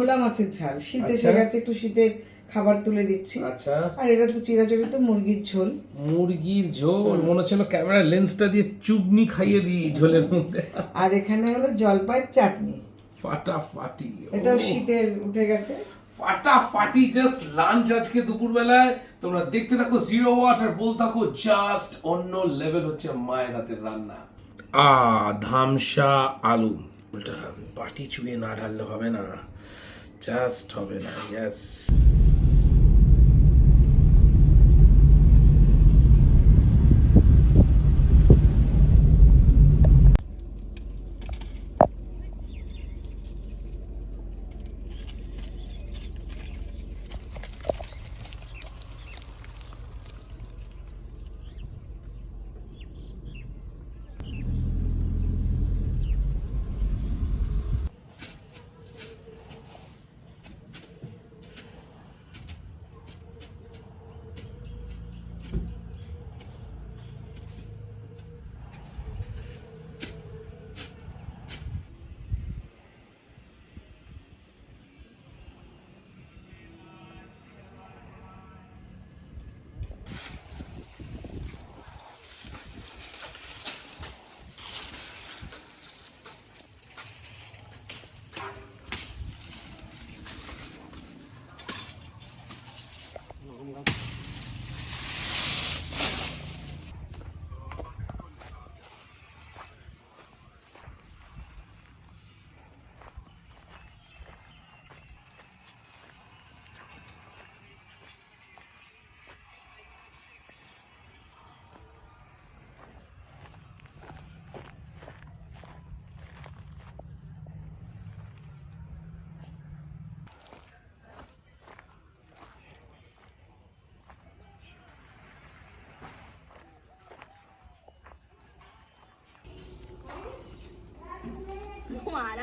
ভোলা মাছের ঝাল। শীতে আচ্ছা। এসে গেছে একটু শীতের খাবার তুলে দিচ্ছি। আচ্ছা। আর এটা তো চিরাচরিত মুরগির ঝোল। মুরগির ঝোল। মনে হচ্ছিল ক্যামেরা লেন্সটা দিয়ে চুগনি খাইয়ে দিই ঝোলের মধ্যে। আর এখানে হলো জলপাইয়ের চাটনি। ফাটাফাটি। এটাও ও, শীতের উঠে গেছে। ফাটাফাটি জাস্ট লাঞ্চ আজকে দুপুরবেলায়। তোমরা দেখতে থাকো জিরো ওয়াট আর বল থাকো জাস্ট অন্য লেভেল হচ্ছে মায়ের হাতের রান্না। আ ধামসা আলু। ওটা বাটি চুয়ে না ঢাললে হবে না। জাস্ট হবে না ইয়েস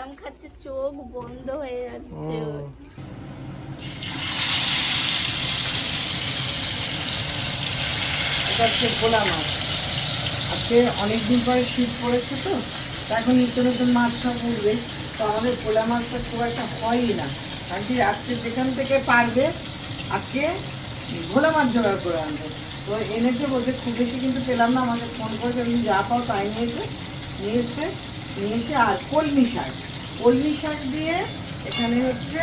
ও খাচ্ছে চোখ বন্ধ হয়ে যাচ্ছে এটা হচ্ছে ভোলা মাছ। আজকে অনেকদিন পরে শীত পড়েছে তো এখন নিত্য নতুন মাছ সব উঠবে। তো আমাদের ভোলা মাছটা খুব একটা হয়ই না। আজকে আজকে যেখান থেকে পারবে আজকে ভোলা মাছ জোগাড় করে আনবে। তো এনেছে বলছে খুব বেশি কিন্তু পেলাম না আমাকে ফোন করেছে আমি যা পাও তাই নিয়েছে। নিয়ে এসছে নিয়ে এসে আর কলমি শাক। কলমি শাক দিয়ে, এখানে হচ্ছে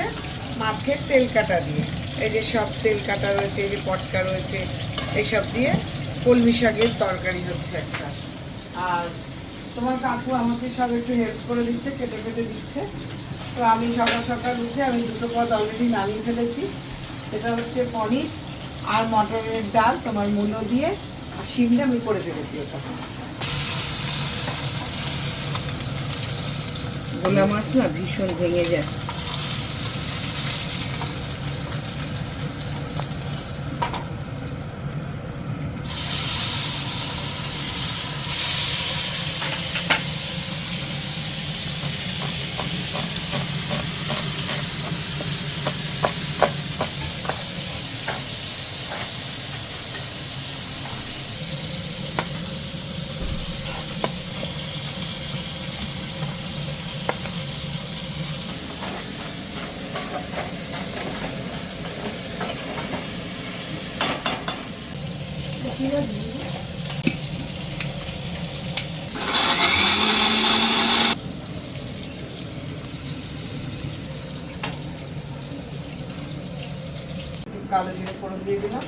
মাছের তেল কাটা দিয়ে। এই যে সব তেল কাটা রয়েছে, এই যে পটকা রয়েছে এইসব দিয়ে কলমি শাকের তরকারি হচ্ছে একটা। আর তোমার কাকু আমাকে সব একটু হেল্প করে দিচ্ছে, কেটে কেটে দিচ্ছে। তো আমি সকাল সকাল উঠে আমি দুটো পদ অলরেডি নামিয়ে ফেলেছি। সেটা হচ্ছে পনির আর মটরের ডাল, তোমার মূলো দিয়ে, আর শিমটা আমি করে ফেলেছি ওটা। গোলা মাছ না ভীষণ ভেঙে যায় একটু কালো জিরে ফোড়ন দিয়ে দিলাম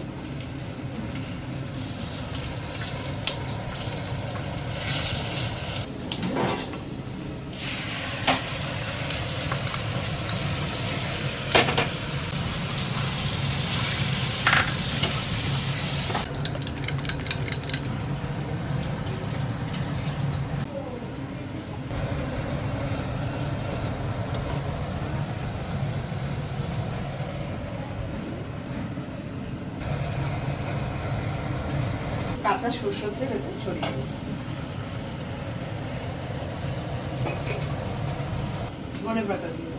কাঁচা সরষের তেল এতে ছড়িয়ে দেবো। ধনে পাতা দিয়ে।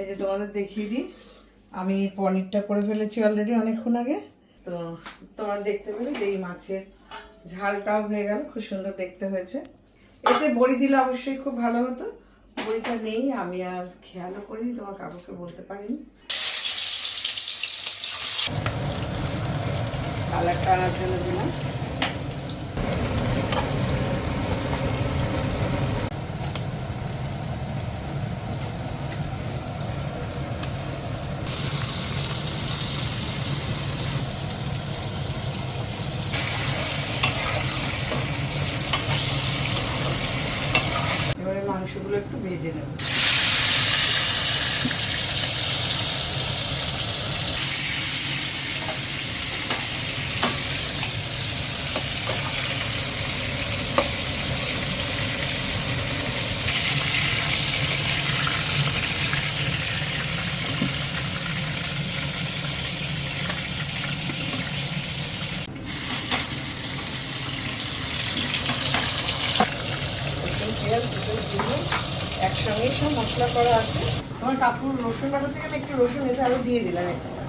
এই যে তোমাদের দেখিয়ে দিই, আমি পনিরটা করে ফেলেছি অলরেডি অনেকক্ষণ আগে। তো তোমার দেখতে পেলে যে এই মাছের ঝালটাও হয়ে গেল, খুব সুন্দর দেখতে হয়েছে। এতে বড়ি দিলে অবশ্যই খুব ভালো হতো। বড়িটা নেই, আমি আর খেয়ালও করিনি, তোমার কাকুকে বলতে পারিনি। কালারটা আনার জন্য দিলাম। এবারে মাংসগুলো একটু ভেজে নেব রসুন পেঁয়াজ দুটো দিয়ে একসঙ্গেই সব মশলা করা আছে তোমার কাকুর রসুন বাটা থেকে একটু রসুন এতে আরও দিয়ে দিলাম এক্সট্রা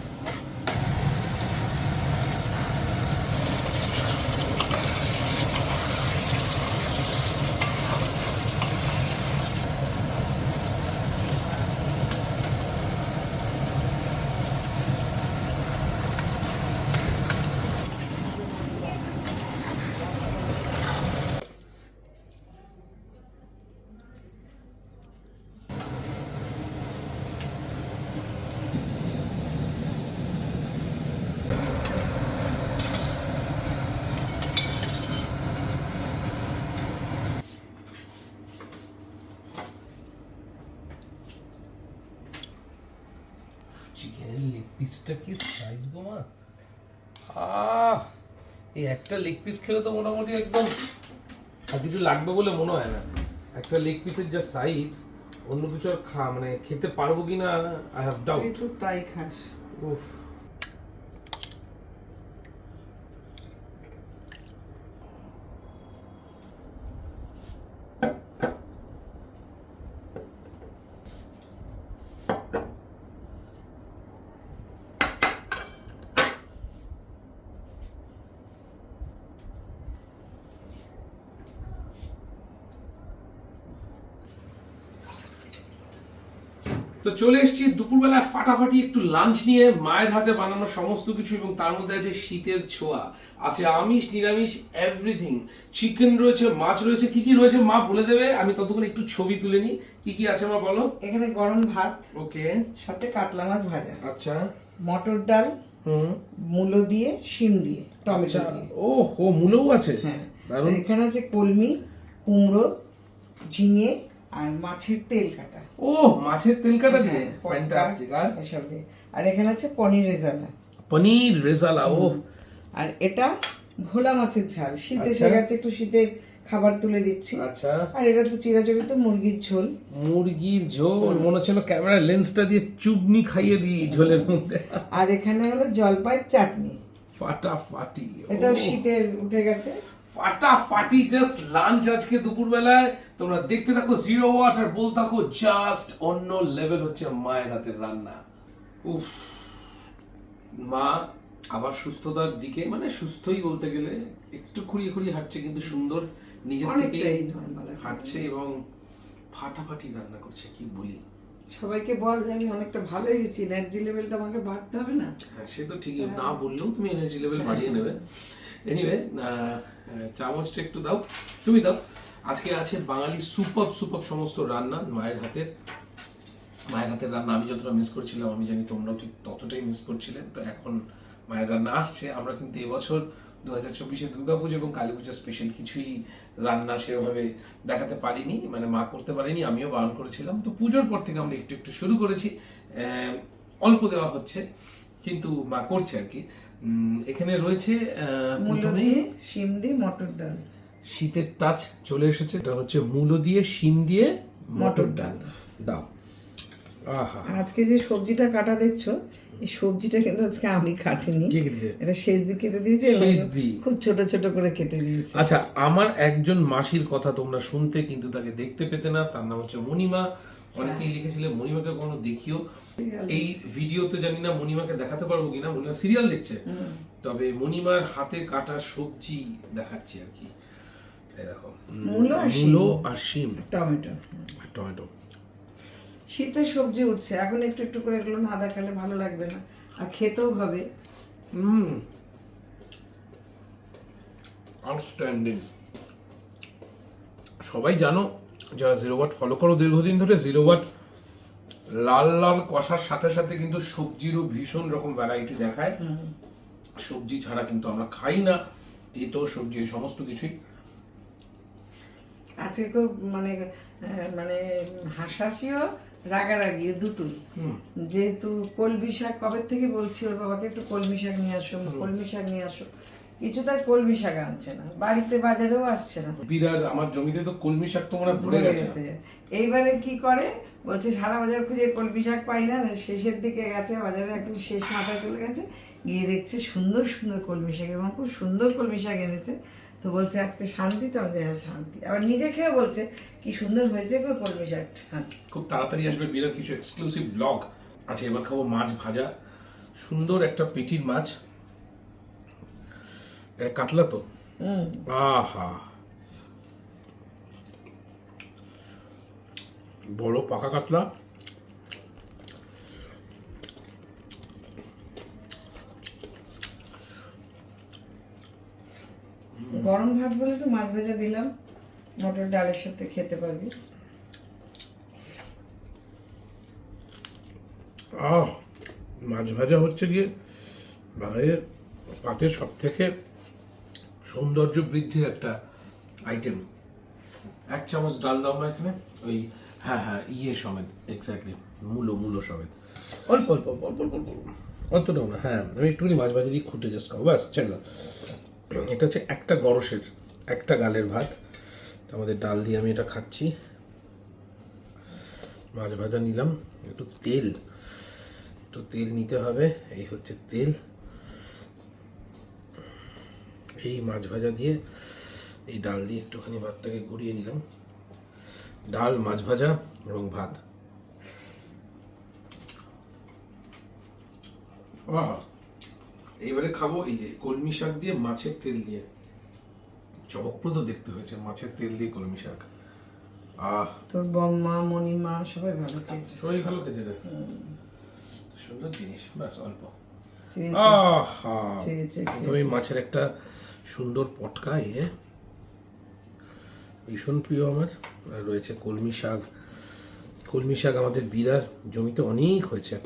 চিকেনের লেগ পিসটা কি সাইজ গো মা? আহ! এই একটা লেগ পিস খেলে তো মোটামুটি একদম আর কিছু লাগবে বলে মনে হয় না। একটা লেগ পিসের যা সাইজ অন্য কিছু আর খা মানে খেতে পারব কিনা আই হ্যাভ ডাউট তাই খাস। উফ। তো চলে এসেছি দুপুরবেলা ফাটাফাটি একটু লাঞ্চ নিয়ে মায়ের হাতে বানানো সমস্ত কিছু এবং তার মধ্যে আছে শীতের ছোঁয়া। আছে আমিষ নিরামিষ এভরিথিং চিকেন রয়েছে মাছ রয়েছে কি কি রয়েছে মা বলে দেবে? আমি ততক্ষণ একটু ছবি তুলে নিই। কি কি আছে মা বলো? এখানে গরম ভাত ওকে। সাথে কাতলা মাছ ভাজা। আচ্ছা। মটর ডাল হুম। মূলো দিয়ে শিম দিয়ে টমেটো দিয়ে। ও হো মূলও আছে? হ্যাঁ। এখানে আছে কলমি কুমড়ো ঝিঙে আর মাছের তেল কাটা। ও মাছের তেল কাটা দিয়ে? ফ্যান্টাস্টিক আর? এসব দিয়ে। আর এখানে আছে পনির রেজালা। পনির রেজালা ও আর এটা ভোলা মাছের ঝাল। শীতে আচ্ছা। এসে গেছে একটু শীতের খাবার তুলে দিচ্ছি। আচ্ছা। আর এটা তো চিরাচরিত মুরগির ঝোল। মুরগির ঝোল? মনে হচ্ছিল ক্যামেরা লেন্সটা দিয়ে চুবনি খাইয়ে দিই ঝোলের মধ্যে। আর এখানে হলো জলপাইয়ের চাটনি। ফাটাফাটি এটাও ও, শীতের উঠে গেছে। ফাটাফাটি জাস্ট লাঞ্চ আজকে দুপুরবেলায়। তোমরা দেখতে থাকো জিরো ওয়াট আর বল থাকো জাস্ট অন্য লেভেল হচ্ছে মায়ের হাতের রান্না। উফ। মা আবার সুস্থতার দিকে মানে সুস্থই বলতে গেলে একটু খুঁড়িয়ে খুঁড়িয়ে হাঁটছে কিন্তু সুন্দর নিজের নর্মাল হাঁটছে এবং ফাটাফাটি রান্না করছে কি বলি? সবাইকে বল যে আমি অনেকটা ভালো হয়ে গেছি এনার্জি লেভেলটা আমাকে বাড়তে হবে না? হ্যাঁ সে তো ঠিকই না বললেও তুমি এনার্জি লেভেল বাড়িয়ে নেবে। এনিওয়ে চামচটা একটু দাও তুমি দাও। আজকে আছে বাঙালি সুপার সুপার সমস্ত রান্না মায়ের হাতের। মায়ের হাতের রান্না আমি যতটা মিস করছিলাম আমি জানি তোমরাও ঠিক ততটাই মিস করছিলে। তো এখন মায়ের রান্না আসছে। আমরা কিন্তু এবছর দু হাজার চব্বিশে দুর্গাপুজো এবং কালী পুজো স্পেশাল কিছুই রান্না সেভাবে দেখাতে পারিনি। মানে মা করতে পারিনি আমিও বারণ করেছিলাম। তো পুজোর পর থেকে আমরা একটু একটু শুরু করেছি। আহ, অল্প দেওয়া হচ্ছে কিন্তু মা করছে আর কি। উম, এখানে রয়েছে দিয়ে মটর ডাল। শীতের টাচ চলে এসেছে। এটা হচ্ছে মূলো দিয়ে শিম দিয়ে মটর ডাল। দাও। আজকে যে সবজিটা কাটা দেখছ এই সবজিটা কিন্তু আজকে আমি কাটিনি। এটা শেষ দিকে কেটে দিয়েছে। খুব ছোট ছোট করে কেটে দিয়েছে। আচ্ছা আমার একজন মাসির কথা তোমরা শুনতে কিন্তু তাকে দেখতে পেতে না। তার নাম হচ্ছে মণিমা। অনেকেই লিখেছিলে মণিমাকে কোনো দেখিও। এই ভিডিওতে জানি না মণিমাকে দেখাতে পারব কিনা। মণিমা সিরিয়াল দেখছে। তবে মণিমার হাতে কাটা সবজি দেখাচ্ছি আর কি। দেখো। মূলো আর শিম। মূলো আর শিম। টমেটো। টমেটো। শীতের সবজি উঠছে। এখন একটু একটু করে এগুলো না দেখালে ভালো লাগবে না। আর খেতেও হবে। হুম। আউটস্ট্যান্ডিং সবাই জানো যারা জিরো ওয়াট ফলো করো দীর্ঘদিন ধরে জিরো ওয়াট লাল লাল কষার সাথে সাথে কিন্তু সবজিরও ভীষণ রকম ভ্যারাইটি দেখায়। সবজি ছাড়া কিন্তু আমরা খাই না। তেতো সবজি সমস্ত কিছুই। আজকে খুব মানে মানে হাসাহাসিও রাগারাগি দুটোই। যেহেতু কলমি শাক কবে থেকে বলছি ওর বাবাকে একটু কলমি শাক নিয়ে আসো কলমি শাক নিয়ে আসো। কিছু তার কলমি শাক আনছে না বাড়িতে বাজারেও আসছে না। বিরাট আমার জমিতে তো কলমি শাক তো মনে ভরে গেছে। এইবারে কি করে? বলছে সারা বাজার খুঁজে কলমি শাক পাই না শেষের দিকে গেছে বাজারে একদম শেষ মাথায় চলে গেছে। গিয়ে দেখছে সুন্দর সুন্দর কলমি শাক এবং খুব সুন্দর কলমি শাক এনেছে। তো বলছে আজকে শান্তি তো আমাদের হ্যাঁ শান্তি। আবার নিজে খেয়ে বলছে কি সুন্দর হয়েছে গো কলমি শাকটা খুব তাড়াতাড়ি আসবে বিরাট কিছু এক্সক্লুসিভ ব্লগ আছে এবার খাব মাছ ভাজা। সুন্দর একটা পেটির মাছ। কাতলা তো? হুম। আহা। বড় পাকা কাতলা। গরম ভাত বলে একটু মাছ ভাজা দিলাম মটর ডালের সাথে খেতে পারবি আহ মাছ ভাজা হচ্ছে গিয়ে বাঙালির পাতের সব থেকে সৌন্দর্য বৃদ্ধির একটা আইটেম এক চামচ ডাল দাও না এখানে ওই হ্যাঁ হ্যাঁ ইয়ে সমেত এক্স্যাক্টলি মূলো মূলো সমেত অল্প অল্প অল্প অল্প অল্প অতটাও না হ্যাঁ আমি একটুখানি মাছ ভাজা দিয়ে খুঁটে জাস্ট খাব ব্যাস ছেড়ে দাও এটা হচ্ছে একটা গরসের, একটা গালের ভাত। আমাদের ডাল দিয়ে আমি এটা খাচ্ছি। মাছ ভাজা নিলাম, একটু তেল। একটু তেল নিতে হবে, এই হচ্ছে তেল। এই মাছ ভাজা দিয়ে এই ডাল দিয়ে একটুখানি ভাতটাকে গড়িয়ে নিলাম। ডাল, মাছ ভাজা এবং ভাত। আহ! এইবারে খাব এই যে কলমি শাক দিয়ে মাছের তেল দিয়ে। চমকপ্রদ দেখতে হয়েছে মাছের তেল দিয়ে কলমি শাক। আহ। তোর বম্মা মণিমা সবাই ভালো খেয়েছে। সবাই ভালো খেয়েছে রে। সুন্দর জিনিস ব্যাস অল্প। প্রথমে মাছের একটা সুন্দর পটকা এ ভীষণ প্রিয় আমার। রয়েছে কলমি শাক। কলমি শাক আমাদের বিরার জমিতে অনেক হয়েছে।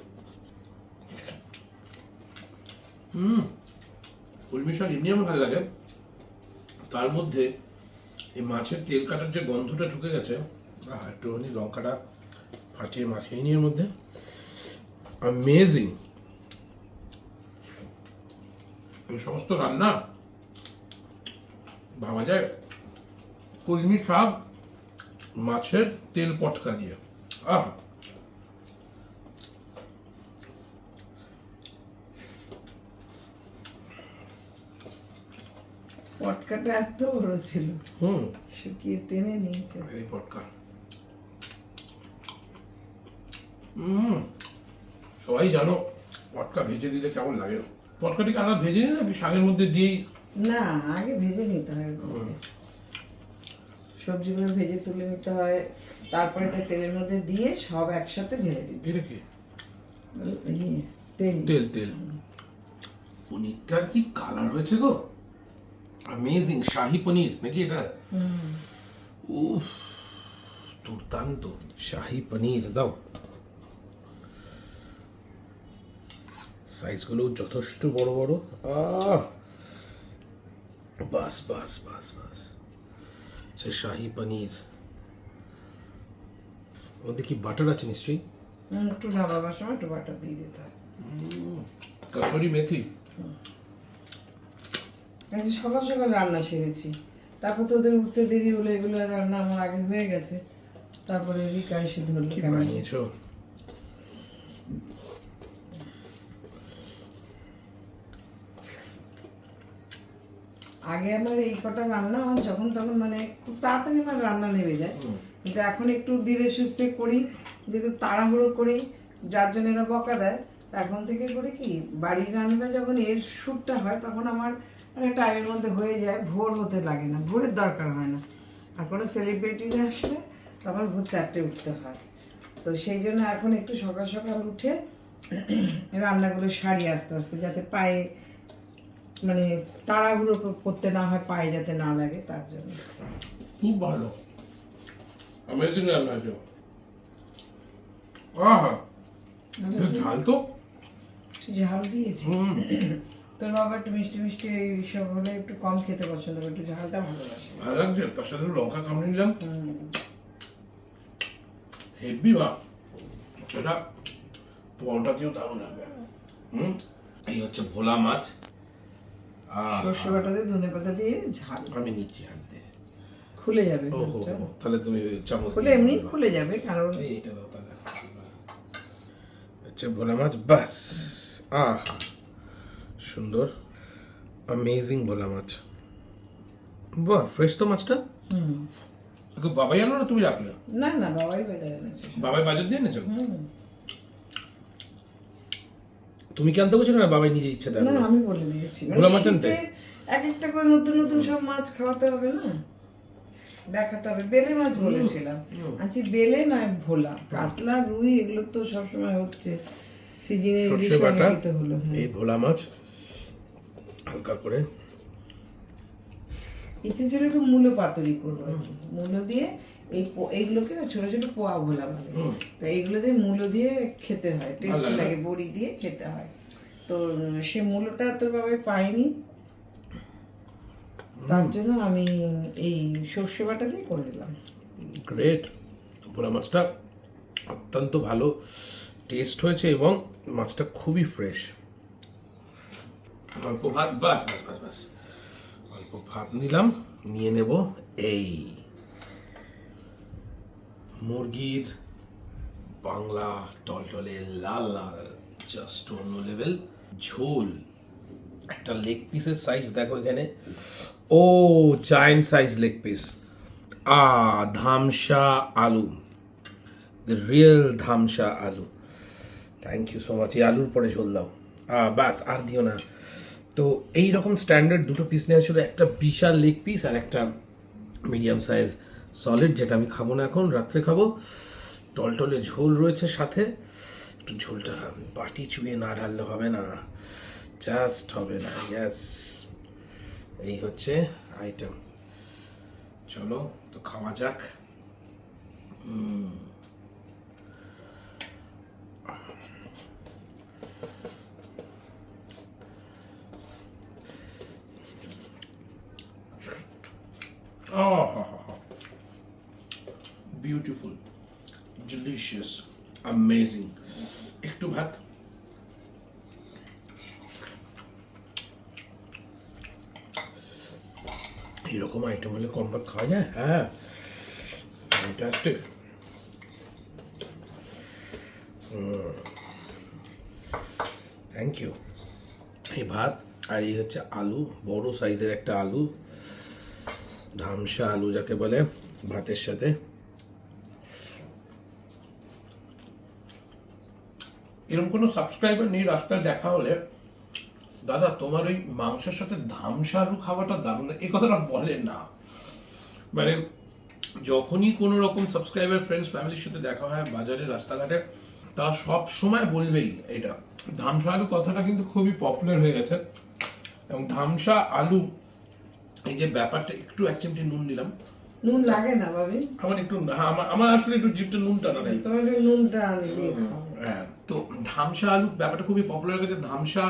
হুম। কলমি শাক এমনি আমার ভালো লাগে। তার মধ্যে এই মাছের তেল কাটার যে গন্ধটা ঢুকে গেছে একটুখানি লঙ্কাটা ফাটিয়ে মাখিয়ে নিয়ে মধ্যে। এই সমস্ত রান্না ভাবা যায় কলমি শাক, মাছের তেল পটকা দিয়ে। আহ! পটকাটা এত বড় ছিল। হুম। শুকিয়ে টেনে নিয়েছে। এই পটকা। হুম। সবাই জানো পটকা ভেজে দিলে কেমন লাগে? পটকাটিকে আলাদা ভেজে নিই নাকি শাকের মধ্যে দিয়েই? না আগে ভেজে নিতে হয় সবজিগুলো ভেজে তুলে নিতে হয় তারপরে এটা তেলের মধ্যে দিয়ে সব একসাথে ঢেলে দিতে এটা কি? ইয়ে, তেল। তেল তেল। পনিরটার কি কালার হয়েছে গো? অ্যামেজিং শাহি পনির নাকি এটা? উফ দুর্দান্ত শাহি পনির দাও। সাইজগুলো যথেষ্ট বড় বড়। আহ! বাস বাস বাস বাস। সে শাহি পনির মধ্যে কি বাটার আছে নিশ্চয়ই? একটু নামাবার সময় একটু বাটার দিয়ে দিতে হয়। কাসুরি মেথি। আজকে সকাল সকাল রান্না সেরেছি। তারপর তো ওদের উঠতে দেরি হলো এগুলো রান্না আমার আগে হয়ে গেছে। তারপরে রিকা এসে ধরলো বানিয়েছো? আগে আমার এই কটা রান্না আমার যখন তখন মানে খুব তাড়াতাড়ি আমার রান্না নেমে যায়। কিন্তু এখন একটু ধীরে সুস্থে করি যেহেতু তাড়াহুড়ো করি যার জন্য এরা বকা দেয় এখন থেকে করে কি বাড়ির রান্না যখন এর শ্যুটটা হয় তখন আমার মানে টাইমের মধ্যে হয়ে যায় ভোর হতে লাগে না ভোরের দরকার হয় না। আর কোনো সেলিব্রিটিরা আসলে তখন ভোর চারটে উঠতে হয়। তো সেই জন্য এখন একটু সকাল সকাল উঠে রান্নাগুলো সারি আস্তে আস্তে যাতে পায়ে মানে তাড়াহুড়ো করতে না হয় পায়ে যাতে না লাগে তার জন্য। খুব ভালো। অ্যামেজিং রান্না আহা! ঝাল তো। ঝাল দিয়েছি। তোর বাবা একটু মিষ্টি মিষ্টি এইসব হলে একটু কম খেতে পছন্দ করে একটু ঝালটা ভালোবাসে। ভালো লাগছে? তার সাথে লঙ্কা কামড়ে নিলাম হেভি মা। এটা পরোটা দিয়েও দারুণ লাগবে হুম? এই হচ্ছে ভোলা মাছ। সর্ষে বাটাতে ধনে পাতা দিয়ে ঝাল। আমি নিচ্ছি হাত খুলে যাবে তাহলে তুমি চামচ খুলে এমনি খুলে যাবে কারণ এইটা দাও তাহলে। হচ্ছে ভোলা মাছ বাস আহ। সুন্দর অ্যামেজিং ভোলা মাছ। বাহ ফ্রেশ তো মাছটা? হুম। বাবাই আনো না তুমি রাখলে? না না বাবাই বাজারে এনেছে। বাবাই বাজার দিয়ে এনেছো? তুমি কি আনতে বলছো না বাবাই নিজে ইচ্ছে দেয় না আমি বলে দিয়েছি। মানে ভোলা মাছ আনতে? এক একটা করে নতুন নতুন সব মাছ খাওয়াতে হবে না? দেখাতে হবে। বেলে মাছ বলেছিলাম। আচ্ছা বেলে নয় ভোলা। কাতলা রুই এগুলো তো সবসময় হচ্ছে। সিজনে ইলিশ হলো। এই ভোলা মাছ। হালকা করে। ইচ্ছে ছিল একটু মূলো পাতুরি করব মূলো দিয়ে এই এইগুলোকে না ছোট ছোট পোয়া ভোলা বলে তো এইগুলো দিয়ে মূলো দিয়ে খেতে হয় টেস্টি ভালো লাগে বড়ি দিয়ে খেতে হয়। তো সে মূলোটা তোর বাবাই পাইনি তার জন্য আমি এই সর্ষে বাটা দিয়ে করে দিলাম। গ্রেট ভোলা মাছটা অত্যন্ত ভালো টেস্ট হয়েছে এবং মাছটা খুবই ফ্রেশ অল্প ভাত, বাস বাস বাস বাস। নিলাম, নিয়ে নেব এই মুরগির বাংলা টলটলে লাল লাল জাস্ট অন্য লেভেল ঝোল। একটা লেগ পিসের সাইজ দেখো এখানে। ও জায়েন্ট সাইজ লেগ পিস আ, ধামসা আলু। দ্য রিয়েল ধামসা আলু। থ্যাংক ইউ সো মাচ এই আলুর পরে ঝোল দাও। ব্যাস আর দিও না। তো এই রকম স্ট্যান্ডার্ড দুটো পিস নেওয়া ছিল, একটা বিশাল লেগ পিস আর একটা মিডিয়াম সাইজ সলিড যেটা আমি খাব না এখন, রাত্রে খাব। টলটলে ঝোল রয়েছে সাথে। একটু ঝোলটা বাটি চুয়ে না ঢাললে হবে না। জাস্ট হবে না ইয়াস এই হচ্ছে আইটেম চলো, তো খাওয়া যাক। বিউটিফুল ডিলিশিয়াস অ্যামেজিং একটু ভাত। এরকম আইটেম হলে কম ভাত খাওয়া যায়? হ্যাঁ। ফ্যান্টাস্টিক থ্যাংক ইউ এই ভাত আর এই হচ্ছে আলু, বড় সাইজের একটা আলু। ধামসা আলু যাকে বলে, ভাতের সাথে। এরকম কোনো সাবস্ক্রাইবার নেই রাস্তায় দেখা হলে দাদা তোমার ওই মাংসের সাথে ধামসা আলু খাওয়াটা দারুণ এই কথাটা বলে না। মানে যখনই কোনো রকম সাবস্ক্রাইবার ফ্রেন্ডস ফ্যামিলির সাথে দেখা হয় বাজারে রাস্তাঘাটে তারা সব সময় বলবেই এটা। ধামসা আলু কথাটা কিন্তু খুবই পপুলার হয়ে গেছে। এবং ধামসা আলু এই যে ব্যাপারটা একটু এক চিমটি নুন নিলাম নুন লাগে না ভাবি? আমার একটু হ্যাঁ, আমার আমার আসলে একটু জিপটা নুনটা না নেই নুনটা হ্যাঁ, ধামসা আলু, ব্যাপারটা খুবই পপুলার গেছে ধামসা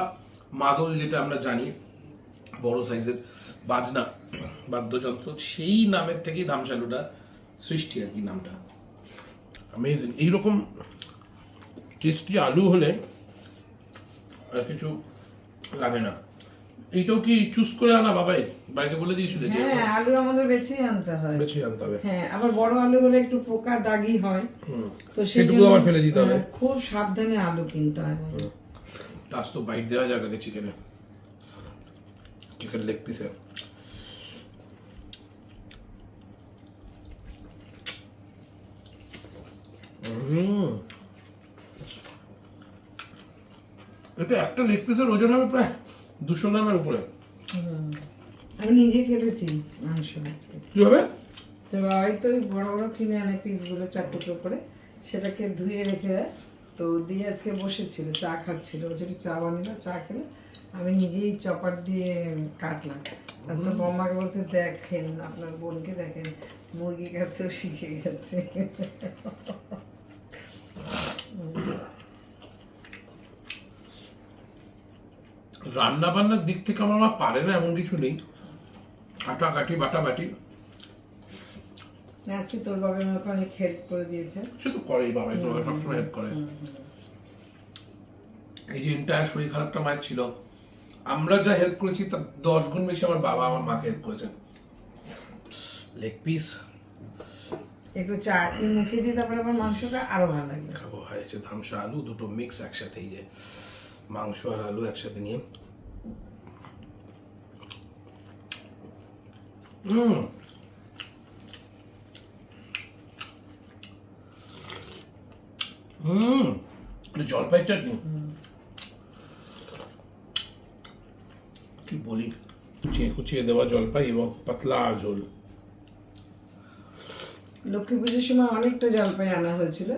মাদল যেটা আমরা জানি, বড় সাইজের বাজনা, বাদ্যযন্ত্র, সেই নামের থেকেই ধামসা আলুটা সৃষ্টি আর কি নামটা। অ্যামেজিং এইরকম টেস্টি আলু হলে আর কিছু লাগে না। এইটাও কি চুজ করে আনা বাবাই? বাইকে বলে দিয়েছিল হ্যাঁ আলু আমাদের বেছেই আনতে হয়। বেছে আনতে হবে। হ্যাঁ আবার বড় আলু হলে একটু পোকা দাগি হয়। তো সেটুকু আবার ফেলে দিতে হবে। হ্যাঁ, খুব সাবধানে আলু কিনতে হয়। টাস তো বাইট দেওয়া যাক আগে চিকেনে চিকেন লেগ পিসে এটা একটা লেগ পিসের ওজন হবে প্রায় দুশো গ্রামের উপরে। আমি নিজে কেটেছি মাংস আজকে। কি হবে তো ওই বড় বড় কিনে আনে পিসগুলো চার টুকরো করে। সেটাকে ধুয়ে রেখে দেয়। তো দিয়ে আজকে বসেছিল চা খাচ্ছিল। ও যেটা চা বানিয়ে চা খেলে। আমি নিজেই চপার দিয়ে কাটলাম। তারপর বম্মাকে বলছে দেখেন আপনার বোনকে দেখেন মুরগি কাটতেও শিখে গেছে। রান্না বান্নার দিক থেকে আমার মা পারে না এমন কিছু নেই। আটা কাটি বাটা বাটি আজকে তোর বাবা আমাকে অনেক হেল্প করে দিয়েছে। সে তো করেই বাবাই তো সবসময় হেল্প করে। এই যে এন্টায়ার শরীর খারাপটা মায়ের ছিল আমরা যা হেল্প করেছি তার দশ গুণ বেশি আমার বাবা আমার মাকে হেল্প করেছেন লেগ পিস একটু চাটনি মুখে দিয়ে তারপরে আমার মাংসটা আরও ভালো লাগবে খাব হয়েছে ধামসা আলু দুটো মিক্স একসাথে এই যে। মাংস আর আলু একসাথে নিয়ে। জলপাই চাটনি। কি বলি? কুচিয়ে কুচিয়ে দেওয়া জলপাই এবং পাতলা ঝোল। লক্ষ্মী পুজোর সময় অনেকটা জলপাই আনা হয়েছিল।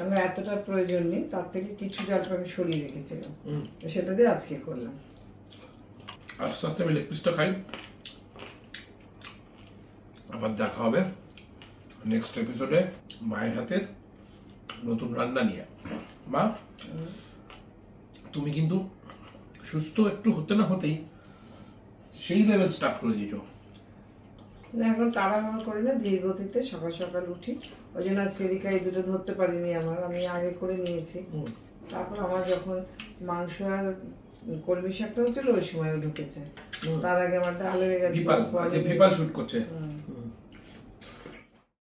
আমরা এতটা প্রয়োজন নেই তার থেকে কিছু জলপাই আমি সরিয়ে রেখেছিলাম। তো সেটা দিয়ে আজকে করলাম। আস্তে আস্তে আমি লেগ পিসটা খাই। আবার দেখা হবে নেক্সট এপিসোডে মায়ের হাতের নতুন রান্না নিয়ে। মা তুমি কিন্তু সুস্থ একটু হতে না হতেই সেই লেভেল স্টার্ট করে দিয়েছ। এখন তাড়াহুড়ো করে না ধীর গতিতে সকাল সকাল উঠি। ওই জন্য আজকে রিকা এই দুটো ধরতে পারিনি আমার আমি আগে করে নিয়েছি। তারপর আমার যখন মাংস আর কলমি শাকটা হচ্ছিল ওই সময় ঢুকেছে। তার আগে আমার ডাল হয়ে গেছে ভিপাল শুট করছে। হুম।